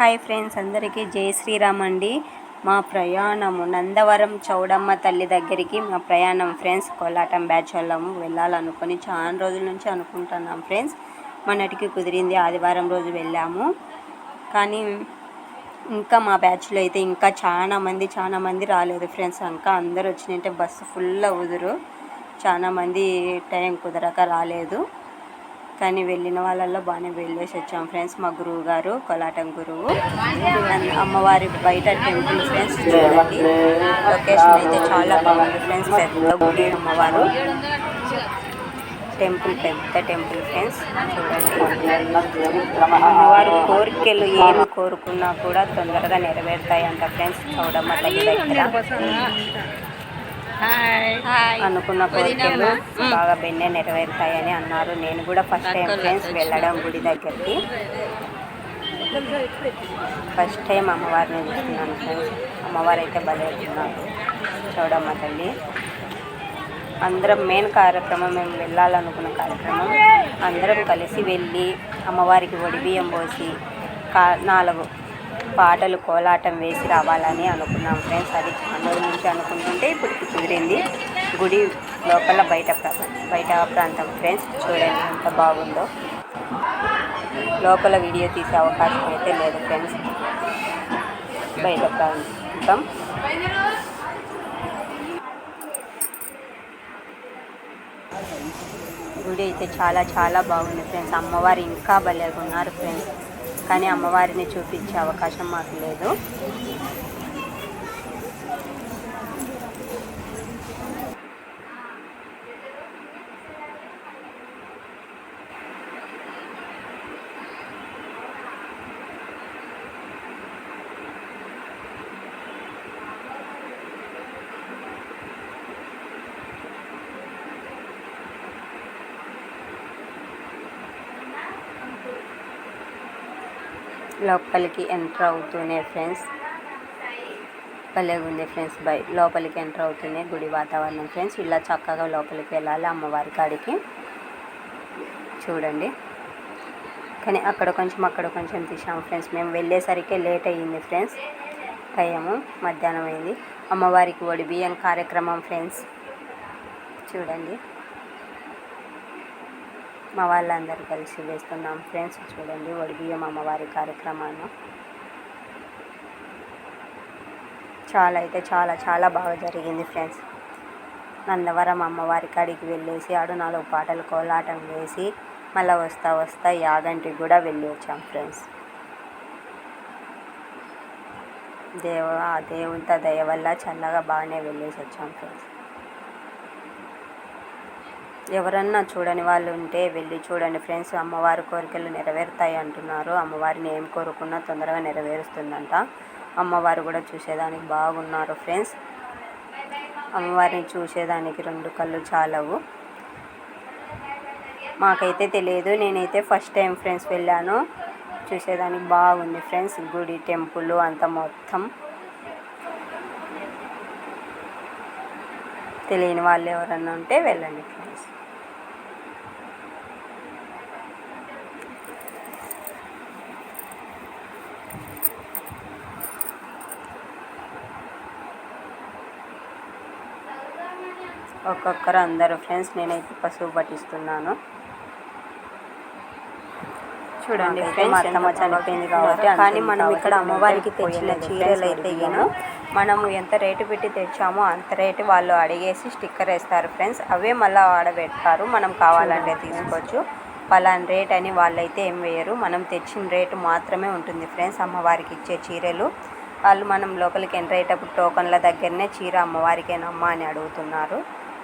Hi friends అందరికీ జై శ్రీరామ్ అండి. మా ప్రయాణము నందవరం చౌడమ్మ తల్లి దగ్గరికి మా ప్రయాణం ఫ్రెండ్స్ కోలాటం బ్యాచ్ వాళ్ళము వెళ్ళాలనుకొని చాలా రోజుల నుంచి అనుకుంటున్నాం ఫ్రెండ్స్. మొన్నటికి కుదిరింది ఆదివారం రోజు వెళ్ళాము. కానీ ఇంకా మా బ్యాచ్లో అయితే ఇంకా చాలా మంది చాలా మంది రాలేదు ఫ్రెండ్స్. ఇంకా అందరు వచ్చినట్టే బస్సు ఫుల్ ఉదురు చాలా మంది టైం కుదరక రాలేదు. కానీ వెళ్ళిన వాళ్ళల్లో బాగానే వెళ్ళేసి వచ్చాం ఫ్రెండ్స్ మా గురువు గారు కోలాటం గురువు. అమ్మవారి బయట టెంపుల్ ఫ్రెండ్స్ చూడండి. లొకేషన్ అయితే చాలా బాగుంది ఫ్రెండ్స్ పెద్ద గుడి అమ్మవారు. టెంపుల్ పెద్ద టెంపుల్ ఫ్రెండ్స్ చూడండి. అమ్మవారు కోరికలు ఏమి కోరుకున్నా కూడా తొందరగా నెరవేరుతాయంట ఫ్రెండ్స్ చౌడమ్మ తల్లి దగ్గర. అనుకున్న కోరికలు బాగా బెన్నే నెరవేరుతాయని అన్నారు. నేను కూడా ఫస్ట్ టైం ఫ్రెండ్స్ వెళ్ళడం గుడి దగ్గరికి. ఫస్ట్ టైం అమ్మవారిని చూస్తున్నాను ఫ్రెండ్స్ అమ్మవారు అయితే భలే ఉన్నారు. చౌడమ్మ తల్లి. అందరం మెయిన్ కార్యక్రమం మేము వెళ్ళాలనుకున్న కార్యక్రమం. అందరం కలిసి వెళ్ళి అమ్మవారికి బియ్యం పోసి కా నాలుగు పాటలు కోలాటం వేసి రావాలని అనుకున్నాం ఫ్రెండ్స్. అది చాలా నుంచి అనుకుంటుంటే ఇప్పటికి కుదిరింది. గుడి లోపల బయట బయట ప్రాంతం ఫ్రెండ్స్. చూడండి ఎంత బాగుందో. లోపల వీడియో తీసే అవకాశం అయితే లేదు ఫ్రెండ్స్. బయట ప్రాంతం. గుడి అయితే చాలా చాలా బాగుంది ఫ్రెండ్స్. అమ్మవారు ఇంకా భలేగా ఉన్నారు ఫ్రెండ్స్. కానీ అమ్మవారిని చూపించే అవకాశం మాకు లేదు. లోపలికి ఎంటర్ అవుతూనే ఫ్రెండ్స్ భలే ఉంది ఫ్రెండ్స్ బై లోపలికి ఎంటర్ అవుతూనే గుడి వాతావరణం ఫ్రెండ్స్. ఇలా చక్కగా లోపలికి వెళ్ళాలి అమ్మవారి కాడికి. చూడండి. కానీ అక్కడ కొంచెం అక్కడ కొంచెం తీసాము ఫ్రెండ్స్. మేము వెళ్ళేసరికి లేట్ అయ్యింది ఫ్రెండ్స్. టైము మధ్యాహ్నం అయింది. అమ్మవారికి ఒడి బియ్యం కార్యక్రమం ఫ్రెండ్స్. చూడండి. మా వాళ్ళందరూ కలిసి వేస్తున్నాం. ఫ్రెండ్స్ చూడండి ఒడిబియ్యం అమ్మవారి కార్యక్రమాన్ని. చాలా అయితే చాలా చాలా బాగా జరిగింది ఫ్రెండ్స్. నందవరం అమ్మవారి కాడికి వెళ్ళేసి ఆడు నాలుగు పాటలు కోలాటం వేసి మళ్ళీ వస్తా వస్తా యాగంటికి కూడా వెళ్ళి వచ్చాం ఫ్రెండ్స్. దేవ ఆ దేవుంత దయ వల్ల చల్లగా బాగానే వెళ్ళేసి వచ్చాం ఫ్రెండ్స్. ఎవరన్నా చూడని వాళ్ళు ఉంటే వెళ్ళి చూడండి ఫ్రెండ్స్ అమ్మవారి కోరికలు నెరవేరుతాయి అంటున్నారు. అమ్మవారిని ఏం కోరుకున్నా తొందరగా నెరవేరుస్తుందంట. అమ్మవారు కూడా చూసేదానికి బాగున్నారు ఫ్రెండ్స్. అమ్మవారిని చూసేదానికి రెండు కళ్ళు చాలవు. మాకైతే తెలియదు. నేనైతే ఫస్ట్ టైం ఫ్రెండ్స్ వెళ్ళాను. చూసేదానికి బాగుంది ఫ్రెండ్స్. గుడి టెంపుల్ అంత మొత్తం. తెలియని వాళ్ళు ఎవరన్నా ఉంటే వెళ్ళండి ఫ్రెండ్స్ ఒక్కొక్కరు అందరు ఫ్రెండ్స్ నేనైతే పశువు పట్టిస్తున్నాను. చూడండి ఫ్రెండ్స్ చనిపోయింది కాబట్టి కానీ మనం ఇక్కడ అమ్మవారికి తెచ్చిన చీరలు అయితే ఏమో మనము ఎంత రేటు పెట్టి తెచ్చామో అంత రేటు వాళ్ళు అడిగేసి స్టిక్కర్ వేస్తారు ఫ్రెండ్స్. అవే మళ్ళీ ఆడబెడతారు. మనం కావాలంటే తీసుకోవచ్చు. పలాన్ రేట్ అని వాళ్ళైతే ఏం వేయరు. మనం తెచ్చిన రేటు మాత్రమే ఉంటుంది ఫ్రెండ్స్ అమ్మవారికి ఇచ్చే చీరలు. వాళ్ళు మనం లోపలికి ఎంటర్ అయ్యేటప్పుడు టోకన్ల దగ్గరనే చీర అమ్మవారికేనమ్మా అని అడుగుతున్నారు.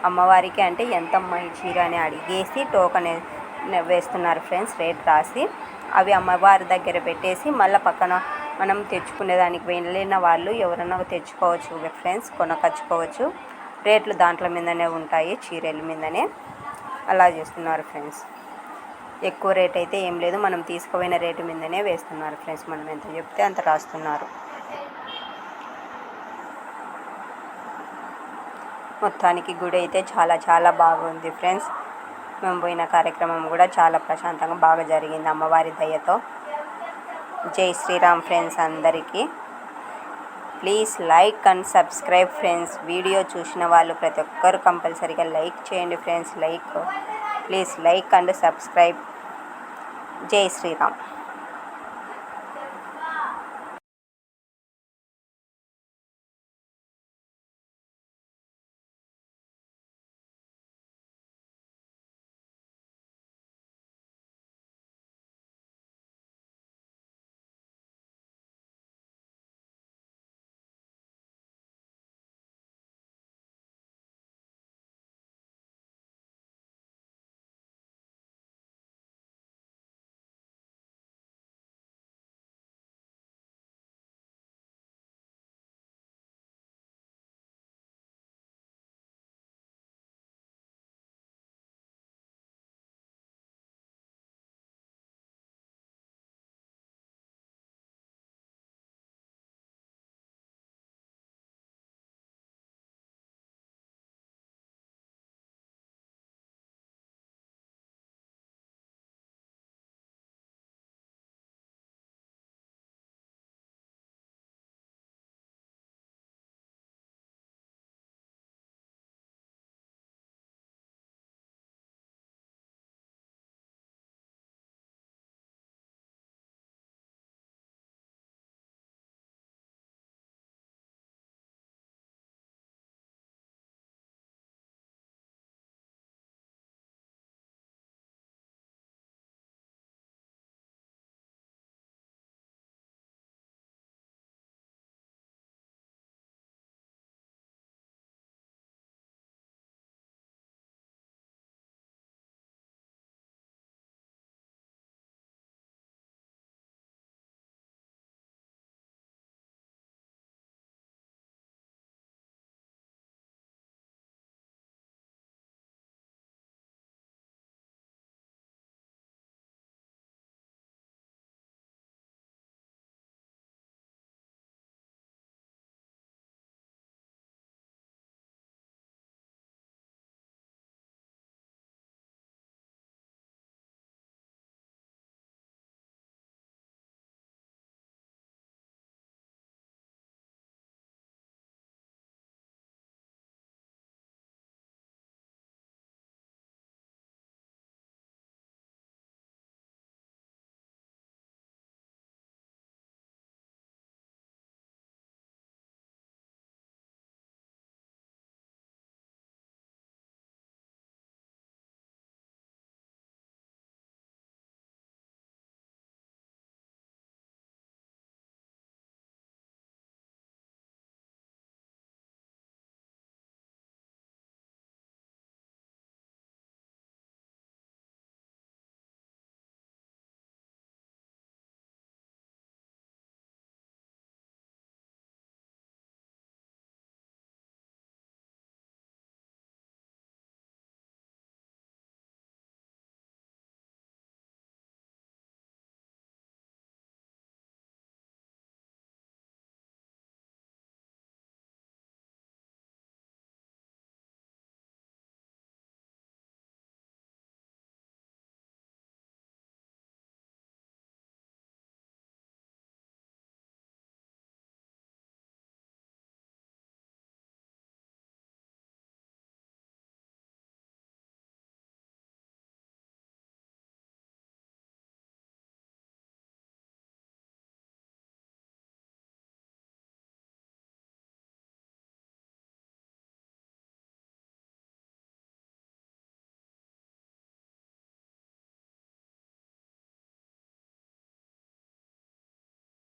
అమ్మవారికి అంటే ఎంతమ్మ ఈ చీర అని అడిగేసి టోకన్ వేస్తున్నారు ఫ్రెండ్స్ రేట్ రాసి. అవి అమ్మవారి దగ్గర పెట్టేసి మళ్ళీ పక్కన మనం తెచ్చుకునేదానికి వెళ్ళిన వాళ్ళు ఎవరైనా తెచ్చుకోవచ్చు ఫ్రెండ్స్ కొనకచ్చుకోవచ్చు. రేట్లు దాంట్లో మీదనే ఉంటాయి చీరల మీదనే. అలా చేస్తున్నారు ఫ్రెండ్స్. ఎక్కువ రేట్ అయితే ఏం లేదు. మనం తీసుకుపోయిన రేటు మీదనే వేస్తున్నారు ఫ్రెండ్స్. మనం ఎంత చెప్తే అంత రాస్తున్నారు. మొత్తానికి గుడి అయితే చాలా చాలా బాగుంది ఫ్రెండ్స్. మేము పోయిన కార్యక్రమం కూడా చాలా ప్రశాంతంగా బాగా జరిగింది అమ్మవారి దయతో. జై శ్రీరామ్ ఫ్రెండ్స్ అందరికీ. Please like and subscribe friends. Video చూసిన వాళ్ళు ప్రతి ఒక్కరు కంపల్సరీగా లైక్ చేయండి friends. Like please like and subscribe. జై శ్రీరామ్.